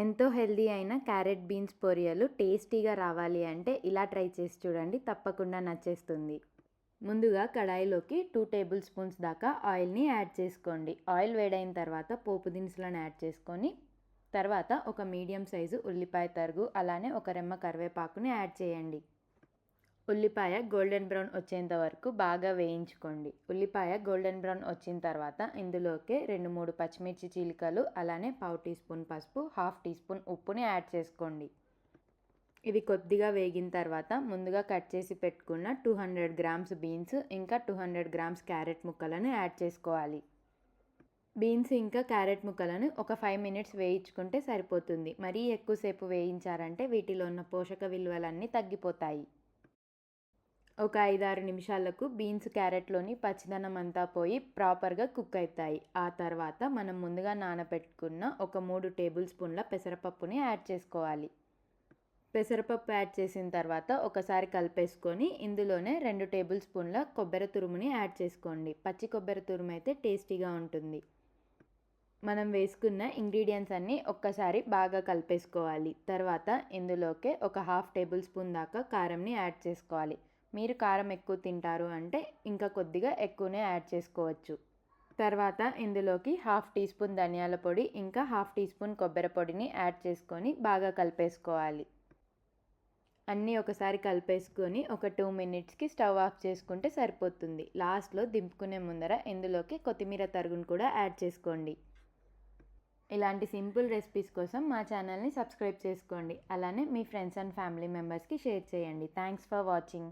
ఎంతో హెల్దీ అయిన carrot beans పొరియలు టేస్టీగా రావాలి అంటే ఇలా ట్రై చేసి చూడండి తప్పకుండా నచ్చేస్తుంది. ముందుగా కడాయిలోకి టూ టేబుల్ స్పూన్స్ దాకా ఆయిల్ని యాడ్ చేసుకోండి. ఆయిల్ వేడైన తర్వాత పోపు దినుసులను యాడ్ చేసుకొని తర్వాత ఒక మీడియం సైజు ఉల్లిపాయ తరుగు అలానే ఒక రెమ్మ కరివేపాకుని యాడ్ చేయండి. ఉల్లిపాయ గోల్డెన్ బ్రౌన్ వచ్చేంత వరకు బాగా వేయించుకోండి. ఉల్లిపాయ గోల్డెన్ బ్రౌన్ వచ్చిన తర్వాత ఇందులోకి రెండు మూడు పచ్చిమిర్చి చీలికలు అలానే పావు టీ స్పూన్ పసుపు హాఫ్ టీ స్పూన్ ఉప్పుని యాడ్ చేసుకోండి. ఇవి కొద్దిగా వేగిన తర్వాత ముందుగా కట్ చేసి పెట్టుకున్న టూ హండ్రెడ్ గ్రామ్స్ బీన్స్ ఇంకా టూ హండ్రెడ్ గ్రామ్స్ క్యారెట్ ముక్కలను యాడ్ చేసుకోవాలి. బీన్స్ ఇంకా క్యారెట్ ముక్కలను ఒక ఫైవ్ మినిట్స్ వేయించుకుంటే సరిపోతుంది. మరీ ఎక్కువసేపు వేయించారంటే వీటిలో ఉన్న పోషక విలువలన్నీ తగ్గిపోతాయి. ఒక ఐదారు నిమిషాలకు బీన్స్ క్యారెట్లోని పచ్చిదనం అంతా పోయి ప్రాపర్గా కుక్ అవుతాయి ఆ తర్వాత మనం ముందుగా నానబెట్టుకున్న ఒక మూడు టేబుల్ స్పూన్ల పెసరపప్పుని యాడ్ చేసుకోవాలి. పెసరపప్పు యాడ్ చేసిన తర్వాత ఒకసారి కలిపేసుకొని ఇందులోనే రెండు టేబుల్ స్పూన్ల కొబ్బరి తురుముని యాడ్ చేసుకోండి. పచ్చి కొబ్బరి తురుము అయితే టేస్టీగా ఉంటుంది. మనం వేసుకున్న ఇంగ్రీడియంట్స్ అన్నీ ఒక్కసారి బాగా కలిపేసుకోవాలి. తర్వాత ఇందులోకే ఒక హాఫ్ టేబుల్ స్పూన్ దాకా కారంని యాడ్ చేసుకోవాలి. మీరు కారం ఎక్కువ తింటారు అంటే ఇంకా కొద్దిగా ఎక్కువనే యాడ్ చేసుకోవచ్చు. తర్వాత ఇందులోకి హాఫ్ టీ స్పూన్ ధనియాల పొడి ఇంకా హాఫ్ టీ స్పూన్ కొబ్బరి పొడిని యాడ్ చేసుకొని బాగా కలిపేసుకోవాలి. అన్నీ ఒకసారి కలిపేసుకొని ఒక టూ మినిట్స్కి స్టవ్ ఆఫ్ చేసుకుంటే సరిపోతుంది. లాస్ట్లో దింపుకునే ముందర ఇందులోకి కొత్తిమీర తరుగును కూడా యాడ్ చేసుకోండి. ఇలాంటి సింపుల్ రెసిపీస్ కోసం మా ఛానల్ని సబ్స్క్రైబ్ చేసుకోండి. అలానే మీ ఫ్రెండ్స్ అండ్ ఫ్యామిలీ మెంబర్స్కి షేర్ చేయండి. Thanks for watching.